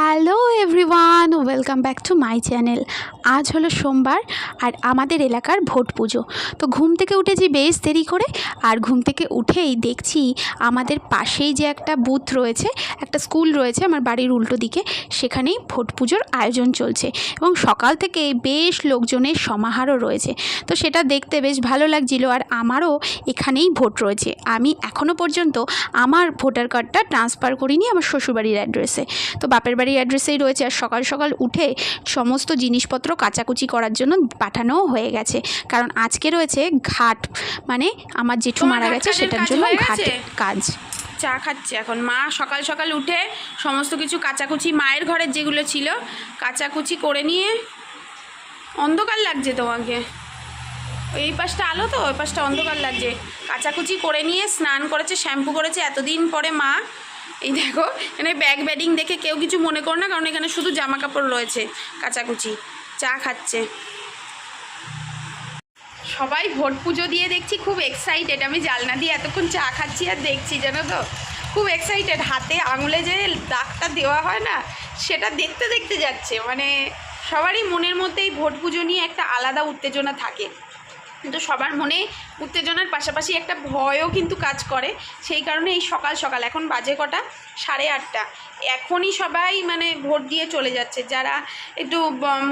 Hello everyone, welcome back to my channel. আজ হলো সোমবার আর আমাদের এলাকার ভোট পুজো। তো ঘুম থেকে উঠেছি বেশ দেরি করে আর ঘুম থেকে উঠেই দেখছি আমাদের পাশেই যে একটা বুথ রয়েছে, একটা স্কুল রয়েছে আমার বাড়ির উল্টো দিকে, সেখানেই ভোট পুজোর আয়োজন চলছে এবং সকাল থেকে বেশ লোকজনের সমাহারও রয়েছে। তো সেটা দেখতে বেশ ভালো লাগছিল আর আমারও এখানেই ভোট রয়েছে। আমি এখনও পর্যন্ত আমার ভোটার কার্ডটা ট্রান্সফার করিনি আমার শ্বশুরবাড়ির অ্যাড্রেসে তো বাপের বাড়ির অ্যাড্রেসেই রয়েছে আর সকাল সকাল উঠে সমস্ত জিনিসপত্র কাচাকুচি করার জন্য পাঠানোও হয়ে গেছে। কারণ আজকে রয়েছে ঘাট মানে আমার জেঠু মারা গেছে সেটার জন্য ঘাট কাজ। চা খাচ্ছে এখন। মা সকাল সকাল উঠে সমস্ত কিছু কাচাকুচি মায়ের ঘরের যেগুলো ছিল কাচাকুচি করে নিয়ে অন্ধকার লাগছে তোমাকে। এই পাশটা আলো তো ওই পাশটা অন্ধকার লাগছে। কাচাকুচি করে নিয়ে স্নান করেছে শ্যাম্পু করেছে। এতদিন পরে মা এই দেখো, এখানে ব্যাগ ব্যাডিং দেখে কেউ কিছু মনে করো না, কারণ এখানে শুধু জামা কাপড় রয়েছে, কাচাকুচি, চা খাচ্ছে। সবাই ভোট পুজো দিয়ে দেখছি, খুব এক্সাইটেড আমি জালনা দিয়ে এতক্ষণ চা খাচ্ছি আর দেখছি, জানো তো? খুব এক্সাইটেড হাতে আঙুলে যে দাগটা দেওয়া হয় না, সেটা দেখতে দেখতে যাচ্ছে। মানে সবারই মনের মধ্যে এই ভোট পুজো নিয়ে একটা আলাদা উত্তেজনা থাকে। কিন্তু সবার মনে উত্তেজনার পাশাপাশি একটা ভয়ও কিন্তু কাজ করে। সেই কারণে এই সকাল সকাল, এখন বাজে কটা? সাড়ে আটটা। এখনই সবাই মানে ভোট দিয়ে চলে যাচ্ছে। যারা একটু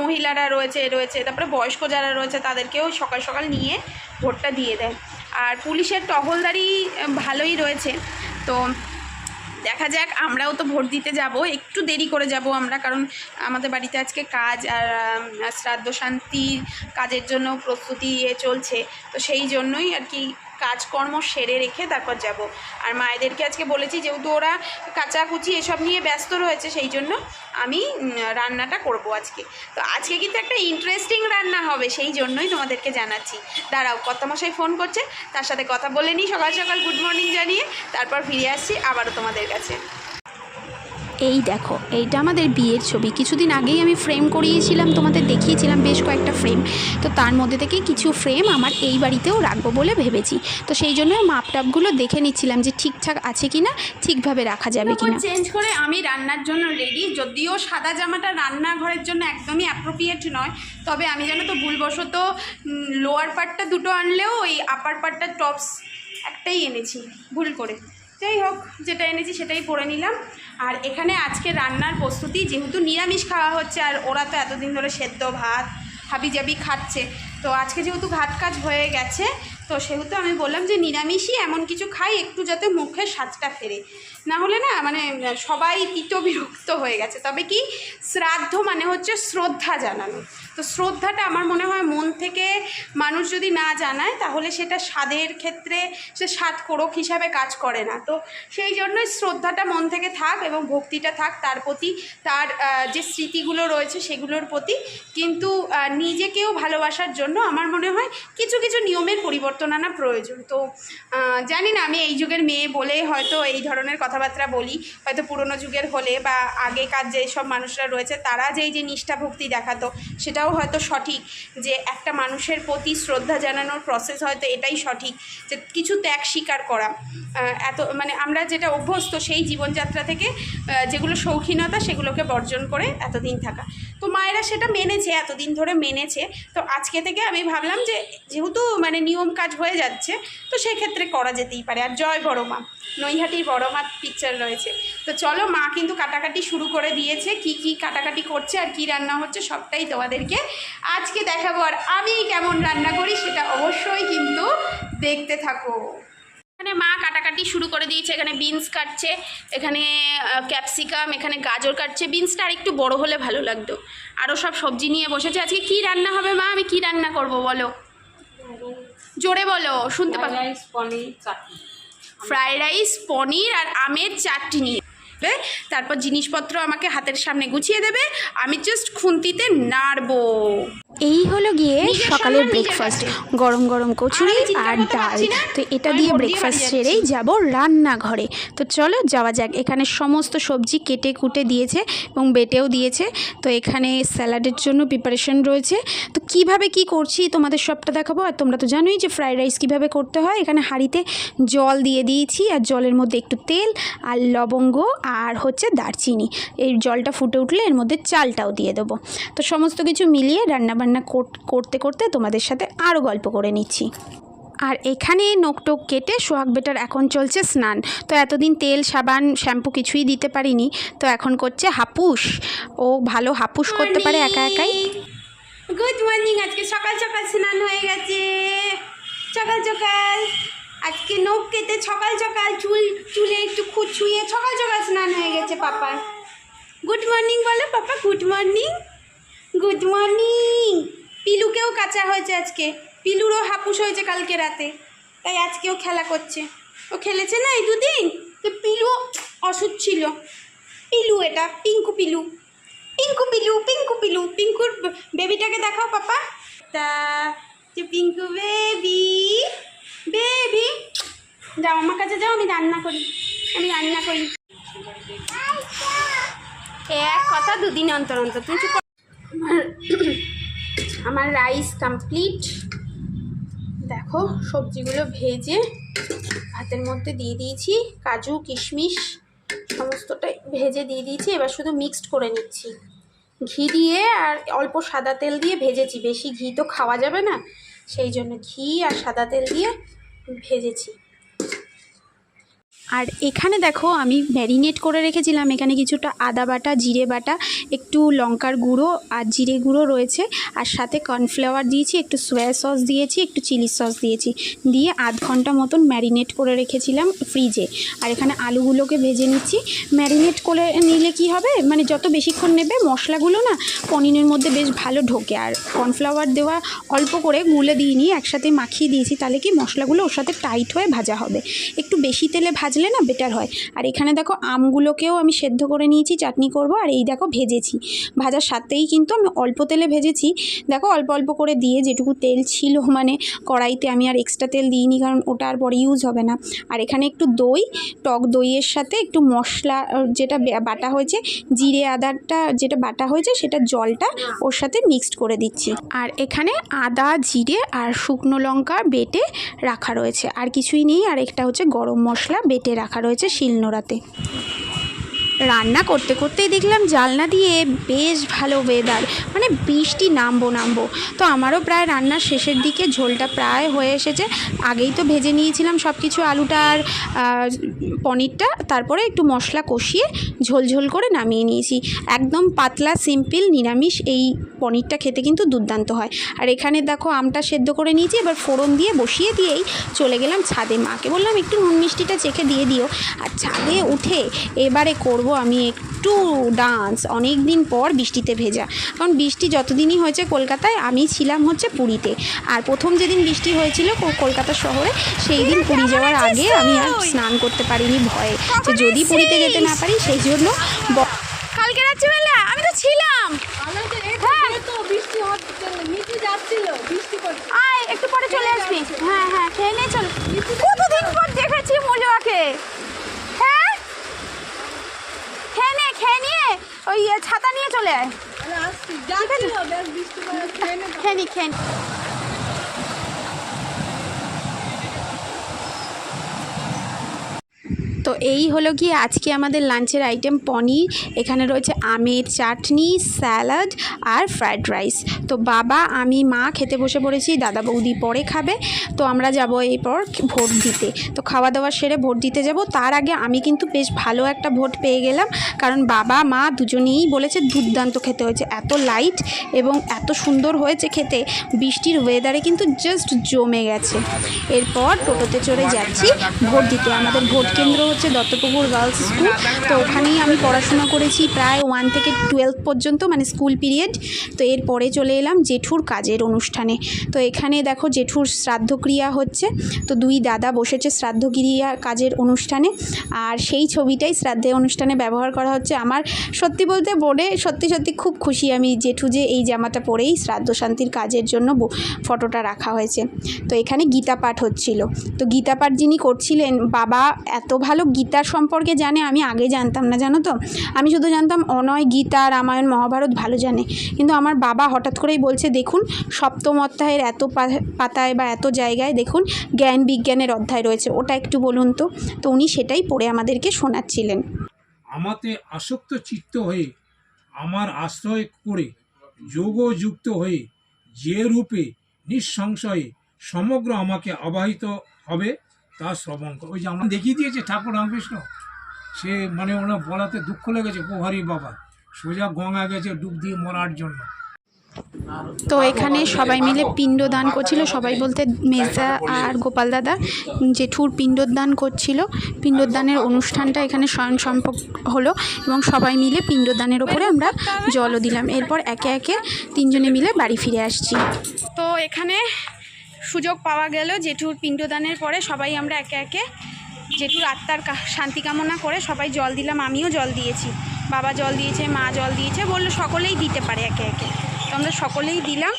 মহিলারা রয়েছে রয়েছে, তারপরে বয়স্ক যারা রয়েছে, তাদেরকেও সকাল সকাল নিয়ে ভোটটা দিয়ে দেয়। আর পুলিশের টহলদারি ভালোই রয়েছে। তো দেখা যাক, আমরাও তো ভোট দিতে যাব। একটু দেরি করে যাব আমরা, কারণ আমাদের বাড়িতে আজকে কাজ আর শ্রাদ্ধ শান্তির কাজের জন্য প্রস্তুতি চলছে। তো সেই জন্যই আর কি কাজকর্ম সেরে রেখে তারপর যাব। আর মায়েদেরকে আজকে বলেছি যেহেতু ওরা কাচাকুচি এসব নিয়ে ব্যস্ত রয়েছে, সেই জন্য আমি রান্নাটা করব আজকে। তো আজকে কিন্তু একটা ইন্টারেস্টিং রান্না হবে, সেই জন্যই তোমাদেরকে জানাচ্ছি। দাঁড়াও, কর্তামশাই ফোন করছে, তার সাথে কথা বলে নিই সকাল সকাল গুড মর্নিং জানিয়ে, তারপর ফিরে আসছি আবারও তোমাদের কাছে। এই দেখো এইটা আমাদের বিয়ের ছবি। কিছুদিন আগেই আমি ফ্রেম করিয়েছিলাম তোমাদের দেখিয়েছিলাম বেশ কয়েকটা ফ্রেম তো তার মধ্যে থেকে কিছু ফ্রেম আমার এই বাড়িতেও রাখব বলে ভেবেছি। তো সেই জন্য মাপটাপগুলো দেখে নিচ্ছিলাম যে ঠিকঠাক আছে কি না ঠিকভাবে রাখা যাবে কি না চেঞ্জ করে আমি রান্নার জন্য রেডি যদিও সাদা জামাটা রান্নাঘরের জন্য একদমই অ্যাপ্রোপ্রিয়েট নয়। তবে আমি জানো তো ভুলবশত লোয়ার পার্টটা দুটো আনলেও ওই আপার পার্টটা টপস একটাই এনেছি ভুল করে। যাই হোক যেটা এনেছি সেটাই পরে নিলাম। আর এখানে আজকে রান্নার প্রস্তুতি, যেহেতু নিরামিষ খাওয়া হচ্ছে আর ওরা তো এতদিন ধরে সেদ্ধ ভাত হাবিজাবি খাচ্ছে। তো আজকে যেহেতু ঘাট কাজ হয়ে গেছে, তো সেহেতু আমি বললাম যে নিরামিষই এমন কিছু খাই একটু যাতে মুখের স্বাদটা ফেরে। না হলে না মানে সবাই তিত বিরক্ত হয়ে গেছে। তবে কি, শ্রাদ্ধ মানে হচ্ছে শ্রদ্ধা জানানো। তো শ্রদ্ধাটা আমার মনে হয় মন থেকে মানুষ যদি না জানায়, তাহলে সেটা স্বাদের ক্ষেত্রে সে স্বাদ কোরক হিসাবে কাজ করে না। তো সেই জন্যই শ্রদ্ধাটা মন থেকে থাক এবং ভক্তিটা থাক তার প্রতি, তার যে স্মৃতিগুলো রয়েছে সেগুলোর প্রতি। কিন্তু নিজেকেও ভালোবাসার জন্য আমার মনে হয় কিছু কিছু নিয়মের পরিবর্তন আনা প্রয়োজন। তো জানি না, আমি এই যুগের মেয়ে বলে হয়তো এই ধরনের কথাবার্তা বলি। হয়তো পুরনো যুগের হলে বা আগেকার যেসব মানুষরা রয়েছে, তারা যেই যে নিষ্ঠা ভক্তি দেখাতো, সেটাও হয়তো সঠিক। যে একটা মানুষের প্রতি শ্রদ্ধা জানানোর প্রসেস হয়তো এটাই সঠিক। যে কিছু ত্যাগ স্বীকার করা এত মানে আমরা যেটা অভ্যস্ত সেই জীবনযাত্রা থেকে যেগুলো শৌখিনতা, সেগুলোকে বর্জন করে এতদিন থাকা। তো মায়েরা সেটা মেনেছে, এতদিন ধরে মেনেছে। তো আজকে থেকে আমি ভাবলাম যে, যেহেতু মানে নিয়ম কাজ হয়ে যাচ্ছে, তো সেক্ষেত্রে করা যেতেই পারে। আর জয় বড় মা, নৈহাটির বড় মা পিকচার রয়েছে। তো চলো, মা কিন্তু কাটাকাটি শুরু করে দিয়েছে, কি কি কাটাকাটি করছে আর কি রান্না হচ্ছে সবটাই তোমাদেরকে আজকে দেখাবো। আর আমি কেমন রান্না করি সেটা অবশ্যই কিন্তু দেখতে থাকো। এখানে মা কাটাকাটি শুরু করে দিয়েছে এখানে বিনস কাটছে এখানে ক্যাপসিকাম এখানে গাজর কাটছে। বিনসটা আর একটু বড় হলে ভালো লাগতো। আরও সব সবজি নিয়ে বসেছে। আজকে কি রান্না হবে মা? আমি কি রান্না করব বলো? জোরে বলো শুনতে পাচ্ছি ফ্রাইড রাইস পনির আর আমের চাটনি। তারপর জিনিসপত্র আমাকে হাতের সামনে গুছিয়ে দেবে আমি জাস্ট খুন্তিতে নাড়বো। এই হলো গিয়ে সকালের ব্রেকফাস্ট গরম গরম কচুরি আর ডাল। তো এটা দিয়ে ব্রেকফাস্ট সেরেই যাব রান্নাঘরে। তো চলো যাওয়া যাক এখানে সমস্ত সবজি কেটে কুটে দিয়েছে এবং বেটেও দিয়েছে। তো এখানে স্যালাডের জন্য প্রিপারেশন রয়েছে। তো কীভাবে কি করছি তোমাদের সবটা দেখাবো? আর তোমরা তো জানোই যে ফ্রাইড রাইস কীভাবে করতে হয়। এখানে হাঁড়িতে জল দিয়ে দিয়েছি আর জলের মধ্যে একটু তেল আর লবঙ্গ আর হচ্ছে দারচিনি। এই জলটা ফুটে উঠলে এর মধ্যে চালটাও দিয়ে দেবো। তো সমস্ত কিছু মিলিয়ে রান্নাবান্না করতে করতে তোমাদের সাথে আরও গল্প করে নিচ্ছি। আর এখানে নোকটোক কেটে সোহাগ বেটার এখন চলছে স্নান। তো এতদিন তেল, সাবান, শ্যাম্পু কিছুই দিতে পারিনি। তো এখন করছে হাপুস। ও ভালো হাপুস করতে পারে একা একাই। গুড মর্নিং আজকে সকাল সকাল স্নান হয়ে গেছে। সকাল সকাল। আজকে নখ কেটে সকাল সকাল চুল, চুলে একটু খুদ ছুঁয়ে সকাল সকাল স্নান হয়ে গেছে পাপার। গুড মর্নিং বলো পাপা গুড মর্নিং গুড মর্নিং পিলুকেও কাঁচা হয়েছে আজকে। পিলুরও হাপুস হয়েছে কালকে রাতে। তাই আজকেও খেলা করছে। ও খেলেছে না এই দুদিন? তো পিলু অসুখ ছিল। পিলু এটা, পিঙ্কু পিলু। পিঙ্কু পিলু পিঙ্কু পিলু। পিঙ্কুর বেবিটাকে দেখাও পাপা। তা পিঙ্কু বেবি। বেবি, যাও, আমার কাছে যাও, আমি রান্না করি। আমি রান্না করি। এক কথা দুদিন অন্তর অন্তর, তুমি চুপ আমার- আমার রাইস কমপ্লিট দেখো, সবজিগুলো ভেজে ভাতের মধ্যে দিয়ে দিয়েছি, কাজু, কিশমিশ, সমস্তটাই ভেজে দিয়ে দিয়েছি, এবার শুধু মিক্সড করে নিচ্ছি। ঘি দিয়ে আর অল্প সাদা তেল দিয়ে ভেজেছি, বেশি ঘি তো খাওয়া যাবে না। সেই জন্য ঘি আর সাদা তেল দিয়ে ভেজেছি। আর এখানে দেখো আমি ম্যারিনেট করে রেখেছিলাম। এখানে কিছুটা আদা বাটা, জিরে বাটা, একটু লঙ্কার গুঁড়ো আর জিরে গুঁড়ো রয়েছে। আর সাথে কর্নফ্লাওয়ার দিয়েছি, একটু সোয়া সস দিয়েছি, একটু চিলি সস দিয়েছি। দিয়ে আধ ঘণ্টা মতন ম্যারিনেট করে রেখেছিলাম ফ্রিজে আর এখানে আলুগুলোকে ভেজে নিচ্ছি। ম্যারিনেট করে নিলে কি হবে? মানে যত বেশিক্ষণ নেবে মশলাগুলো না পনিরের মধ্যে বেশ ভালো ঢোকে। আর কর্নফ্লাওয়ার দেওয়া অল্প করে গুলে দিইনি, একসাথে মাখিয়ে দিয়েছি, তাহলে কি মশলাগুলো ওর সাথে টাইট হয়ে ভাজা হবে। একটু বেশি তেলে ভাজলে না বেটার হয়। আর এখানে দেখো আমগুলোকেও আমি সেদ্ধ করে নিয়েছি, চাটনি করব আর এই দেখো ভেজেছি। ভাজার সাথেই কিন্তু আমি অল্প তেলে ভেজেছি। দেখো অল্প অল্প করে দিয়ে যেটুকু তেল ছিল মানে কড়াইতে আমি আর এক্সট্রা তেল দিইনি কারণ ওটা আর পরে ইউজ হবে না। আর এখানে একটু দই, টক দইয়ের সাথে একটু মশলা যেটা বাটা হয়েছে, জিরে আদাটা যেটা বাটা হয়েছে সেটা জলটা ওর সাথে মিক্সড করে দিচ্ছি। আর এখানে আদা, জিরে আর শুকনো লঙ্কা বেটে রাখা রয়েছে। আর কিছুই নেই, আর একটা হচ্ছে গরম মশলা বেটে রাখা রয়েছে শিলনোড়াতে। রান্না করতে করতেই দেখলাম জালনা দিয়ে বেশ ভালো ওয়েদার মানে বৃষ্টি নামবো নামবো। তো আমারও প্রায় রান্নার শেষের দিকে ঝোলটা প্রায় হয়ে এসেছে। আগেই তো ভেজে নিয়েছিলাম সব কিছু আলুটা আর পনিরটা। তারপরে একটু মশলা কষিয়ে ঝোল ঝোল করে নামিয়ে নিয়েছি। একদম পাতলা সিম্পল নিরামিষ এই পনিরটা খেতে কিন্তু দুর্দান্ত হয়। আর এখানে দেখো আমটা সেদ্ধ করে নিয়েছি, এবার ফোড়ন দিয়ে বসিয়ে দিয়েই চলে গেলাম ছাদে। মাকে বললাম, একটু নুন মিষ্টিটা চেখে দিয়ে দিও। আর ছাদে উঠে এবারে করব আমি একটু ডান্স অনেক দিন পর বৃষ্টিতে ভেজা। কারণ বৃষ্টি যতদিনই হয়েছে কলকাতায় আমি ছিলাম হচ্ছে পুরীতে। আর প্রথম যেদিন বৃষ্টি হয়েছিল কলকাতা শহরে সেই দিন পুরী যাওয়ার আগে আমি আর স্নান করতে পারিনি ভয়ে। যে যদি পুরীতে যেতে না পারি সেই জন্য ব- কালকে রাত্রিবেলা? আমি তো ছিলাম। হ্যাঁ। তো বৃষ্টি হচ্ছে নিচে যাচ্ছিল বৃষ্টি করছে আয় একটু পরে চলে আসবি। হ্যাঁ হ্যাঁ খেয়ে নিয়ে চল। কতদিন পর দেখেছি মজুয়াকে হ্যাঁ খেয়ে নে খেয়ে নিয়ে ওই ছাতা নিয়ে চলে আয়। খেয়ে নি খেয়ে তো এই হলো গিয়ে আজকে আমাদের লাঞ্চের আইটেম পনির। এখানে রয়েছে আমের চাটনি স্যালাড আর ফ্রায়েড রাইস তো বাবা, আমি, মা খেতে বসে পড়েছি, দাদা বৌদি পরে খাবে। তো আমরা যাব এরপর ভোট দিতে। তো খাওয়া দাওয়া সেরে ভোট দিতে যাব। তার আগে আমি কিন্তু বেশ ভালো একটা ভোট পেয়ে গেলাম। কারণ বাবা, মা দুজনেই বলেছে দুর্দান্ত খেতে হয়েছে। এত লাইট এবং এত সুন্দর হয়েছে খেতে। বৃষ্টির ওয়েদারে কিন্তু জাস্ট জমে গেছে। এরপর টোটোতে চড়ে যাচ্ছি। ভোট দিতে। আমাদের ভোট কেন্দ্র হচ্ছে দত্তপুকুর গার্লস স্কুল। তো ওখানেই আমি পড়াশোনা করেছি প্রায় ওয়ান থেকে টুয়েলভ পর্যন্ত মানে স্কুল পিরিয়ড তো এরপরে চলে এলাম জেঠুর কাজের অনুষ্ঠানে। তো এখানে দেখো জেঠুর শ্রাদ্ধক্রিয়া হচ্ছে। তো দুই দাদা বসেছে শ্রাদ্ধক্রিয়া কাজের অনুষ্ঠানে। আর সেই ছবিটাই শ্রাদ্ধের অনুষ্ঠানে ব্যবহার করা হচ্ছে। আমার সত্যি বলতে বলে সত্যি সত্যি খুব খুশি আমি জেঠু যে এই জামাটা পরেই শ্রাদ্ধ শান্তির কাজের জন্য ফটোটা রাখা হয়েছে। তো এখানে গীতা পাঠ হচ্ছিল। তো গীতা পাঠ যিনি করছিলেন, বাবা এত ভালো গীতার সম্পর্কে জানে আমি আগে জানতাম না, জানো তো? আমি শুধু জানতাম অনয় গীতা, রামায়ণ, মহাভারত ভালো জানে। কিন্তু আমার বাবা হঠাৎ করেই বলছে, দেখুন, সপ্তম অধ্যায়ের এত পাতায় বা এত জায়গায় দেখুন, জ্ঞান বিজ্ঞানের অধ্যায় রয়েছে। ওটা একটু বলুন তো। তো উনি সেটাই পড়ে আমাদেরকে শোনাচ্ছিলেন। আমাতে আসক্ত চিত্ত হয়ে, আমার আশ্রয় করে, যোগযুক্ত হয়ে, যে রূপে, নিঃসংশয়ে, সমগ্র আমাকে আবাহিত হবে তা শ্রবণ কর। ওই যে আমরা দেখিয়ে দিয়েছে ঠাকুর রামকৃষ্ণ, সে মানে ওনার বলাতে দুঃখ লেগেছে প্রহারী বাবা, সোজা গঙ্গা গেছে ডুব দিয়ে মরার জন্য। তো এখানে সবাই মিলে পিণ্ডদান করছিল, সবাই বলতে মেজদা আর গোপাল দাদা, জেঠুর পিণ্ডদান করছিল। পিণ্ডদানের অনুষ্ঠানটা এখানে স্বয়ং সম্পক হলো এবং সবাই মিলে পিণ্ডদানের ওপরে আমরা জলও দিলাম। এরপর একে একে তিনজনে মিলে বাড়ি ফিরে আসছি। তো এখানে সুযোগ পাওয়া গেল জেঠুর পিণ্ডদানের পরে সবাই আমরা একে একে জেঠুর আত্মার শান্তি কামনা করে সবাই জল দিলাম আমিও জল দিয়েছি। বাবা জল দিয়েছে মা জল দিয়েছে বলল সকলেই দিতে পারে একে একে। তো আমরা সকলেই দিলাম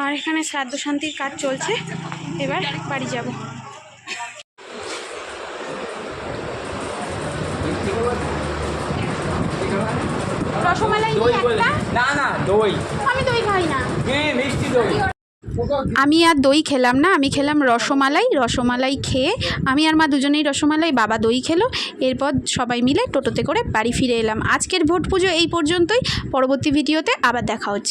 আর এখানে শ্রাদ্ধ শান্তির কাজ চলছে। এবার বাড়ি যাব। রসমালাই একটা? না না দই। আমি দই খাই না। হ্যাঁ মিষ্টি দই। আমি আর দই খেলাম না, আমি খেলাম রসমালাই রসমালাই খেয়ে আমি আর মা দুজনেই রসমালাই, বাবা দই খেলো, এরপর সবাই মিলে টোটোতে করে বাড়ি ফিরে এলাম। আজকের ভোট পুজো এই পর্যন্তই, পরবর্তী ভিডিওতে আবার দেখা হচ্ছে।